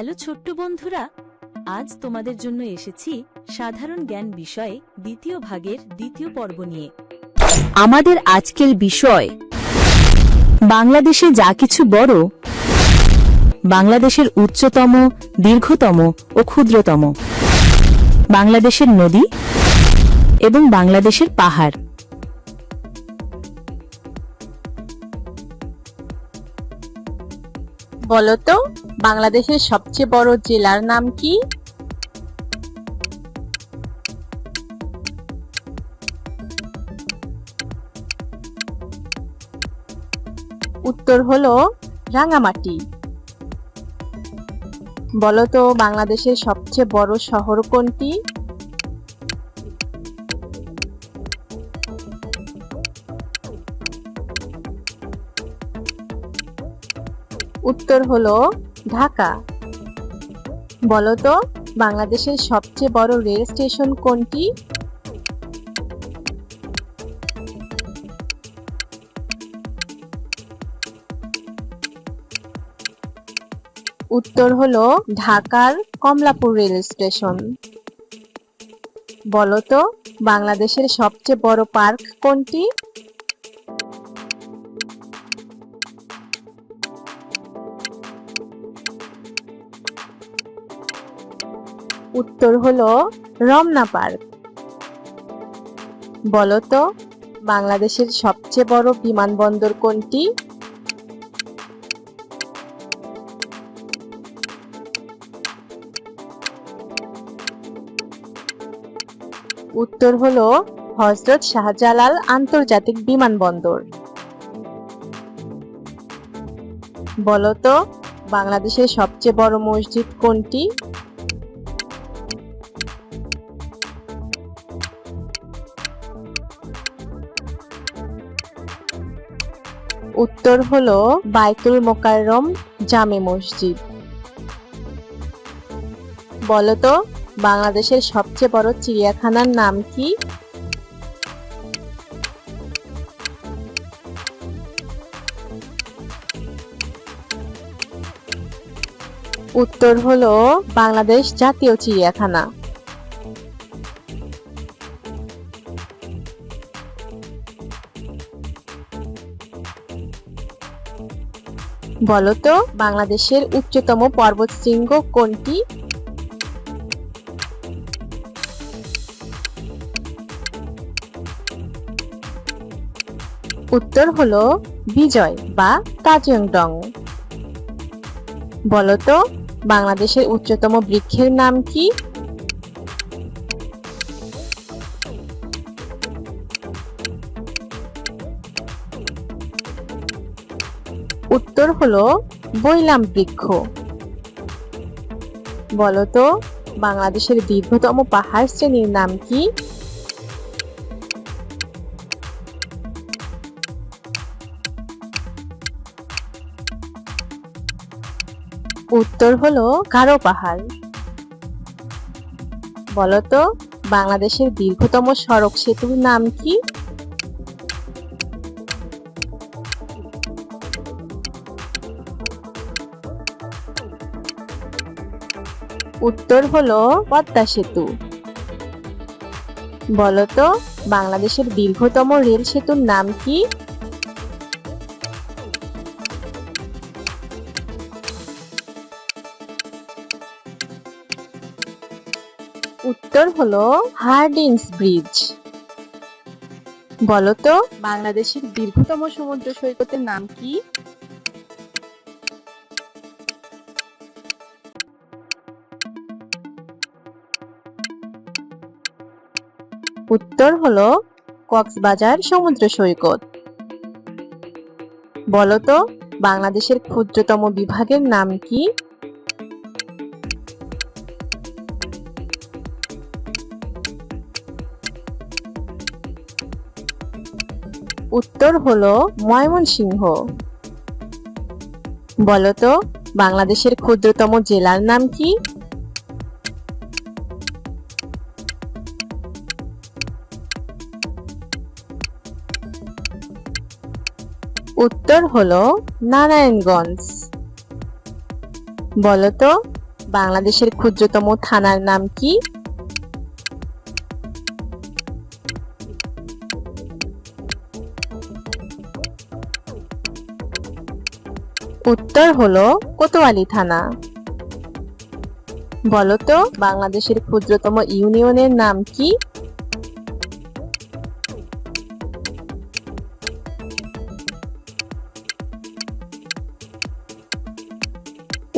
Hello ছোট্ট বন্ধুরা, আজ তোমাদের জন্য এসেছি সাধারণ জ্ঞান বিষয়ে দ্বিতীয় ভাগের দ্বিতীয় পর্ব নিয়ে। আমাদের আজকের বিষয়, বাংলাদেশে যা কিছু বড়, বাংলাদেশের উচ্চতম, দীর্ঘতম ও ক্ষুদ্রতম। বাংলাদেশের নদী এবং বাংলাদেশের পাহাড়। বলতো, বাংলাদেশের সবচেয়ে বড় জেলার নাম কি? উত্তর হলো রাঙামাটি। বলতো, বাংলাদেশের সবচেয়ে বড় শহর কোনটি? উত্তর হলো ঢাকা। বলতো, বাংলাদেশের সবচেয়ে বড় রেল স্টেশন কোনটি? উত্তর হলো ঢাকার কমলাপুর রেল স্টেশন। বলতো, বাংলাদেশের সবচেয়ে বড় পার্ক কোনটি? উত্তর হলো রমনা পার্ক। বলতো, বাংলাদেশের সবচেয়ে বড় বিমানবন্দর কোনটি? উত্তর হলো হজরত শাহজালাল আন্তর্জাতিক বিমানবন্দর। বলতো, বাংলাদেশের সবচেয়ে বড় মসজিদ কোনটি? উত্তর হলো বাইতুল মোকাররম জামে মসজিদ। বলতো, বাংলাদেশের সবচেয়ে বড় চিড়িয়াখানার নাম কি? উত্তর হলো বাংলাদেশ জাতীয় চিড়িয়াখানা। বলতো, বাংলাদেশের উচ্চতম পর্বত শৃঙ্গ কোনটি? উত্তর হলো বিজয় বা তাজিংডং বলতো, বাংলাদেশের উচ্চতম বৃক্ষের নাম কি? উত্তর হলো বৈলাম বৃক্ষ বলতো, বাংলাদেশের দীর্ঘতম পাহাড় শ্রেণির নাম কি? উত্তর হলো গারো পাহাড়। বলতো, বাংলাদেশের দীর্ঘতম সড়ক সেতুর নাম কি? উত্তর হলো পদ্মা সেতু। বলতো, বাংলাদেশের দীর্ঘতম রেল সেতুর নাম কি? উত্তর হলো হার্ডিন্স ব্রিজ। বলতো, বাংলাদেশের দীর্ঘতম সমুদ্র সৈকতের নাম কি? উত্তর হল কক্সবাজার সমুদ্র সৈকত। বলতো, বাংলাদেশের ক্ষুদ্রতম বিভাগের নাম কি? উত্তর হল ময়মনসিংহ। বলতো, বাংলাদেশের ক্ষুদ্রতম জেলার নাম কি? উত্তর হলো নারায়ণগঞ্জ। বলতো, বাংলাদেশের ক্ষুদ্রতম থানার নাম কি? উত্তর হলো কোতোয়ালি থানা। বলতো, বাংলাদেশের ক্ষুদ্রতম ইউনিয়নের নাম কি?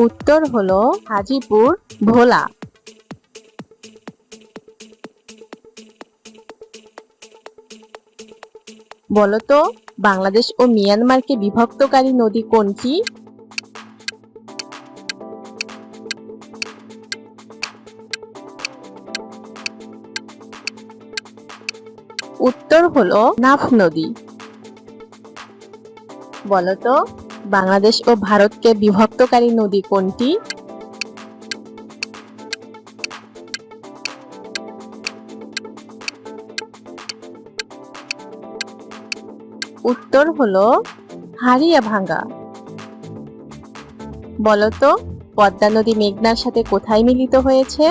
উত্তর হলো হাজিপুর ভোলা। বলতো, বাংলাদেশ ও মিয়ানমারকে বিভক্তকারী নদী কোনটি? উত্তর হলো নাফ নদী। বলতো বাংলাদেশ ও ভারতকে বিভক্তকারী নদী কোনটি? উত্তর হলো হারিয়া ভাঙ্গা বলতো, পদ্মা নদী মেঘনার সাথে কোথায় মিলিত হয়েছে?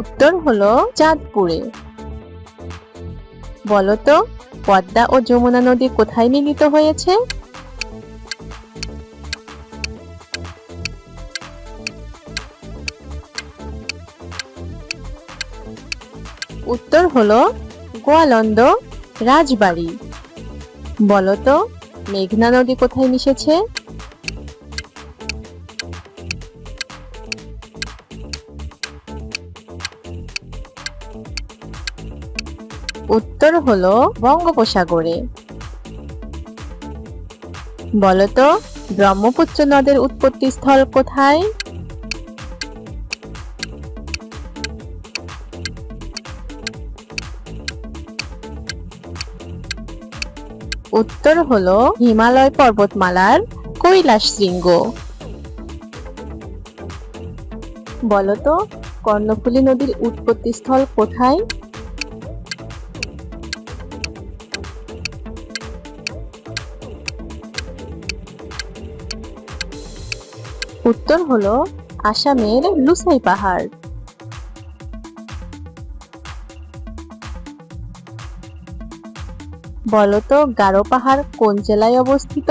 উত্তর হলো চাঁদপুরে। বলতো, পদ্মা ও যমুনা নদী কোথায় মিলিত হয়েছে? উত্তর হলো গোয়ালন্দ, রাজবাড়ি। বলতো, মেঘনা নদী কোথায় মিশেছে? উত্তর হলো বঙ্গোপসাগরে। বলতো, ব্রহ্মপুত্র নদের উৎপত্তি স্থল কোথায়? উত্তর হলো হিমালয় পর্বতমালার কৈলাস শৃঙ্গ। বলতো, কর্ণফুলী নদীর উৎপত্তি স্থল কোথায়? উত্তর হলো আসামের লুসাই পাহাড়। বলতো গারো পাহাড় কোন জেলায় অবস্থিত?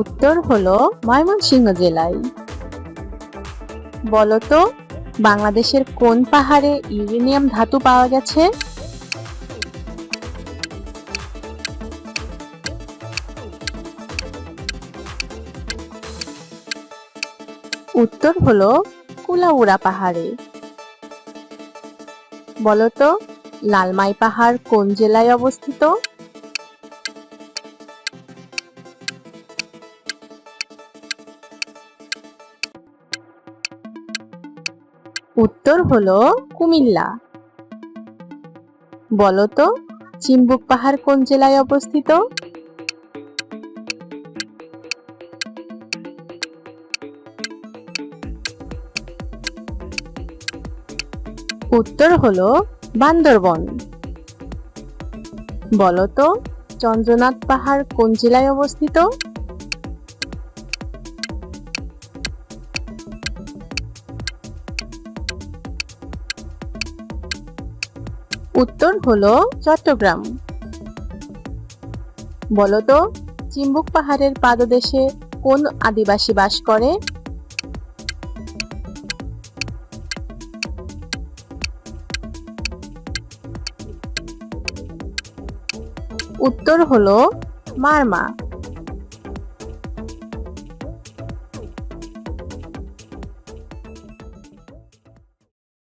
উত্তর হলো ময়মনসিংহ জেলায়। বলতো বাংলাদেশের কোন পাহাড়ে ইউরেনিয়াম ধাতু পাওয়া গেছে? উত্তর হলো কুলাউড়া পাহাড়ে। বলতো, লালমাই পাহাড় কোন জেলায় অবস্থিত? উত্তর হলো কুমিল্লা। বলতো, চিম্বুক পাহাড় কোন জেলায় অবস্থিত? উত্তর হলো বান্দরবন। বলতো, চন্দ্রনাথ পাহাড় কোন জেলায় অবস্থিত? উত্তর হল চট্টগ্রাম। বলতো চিম্বুক পাহাড়ের পাদদেশে কোন আদিবাসী বাস করে? উত্তর হলো মারমা।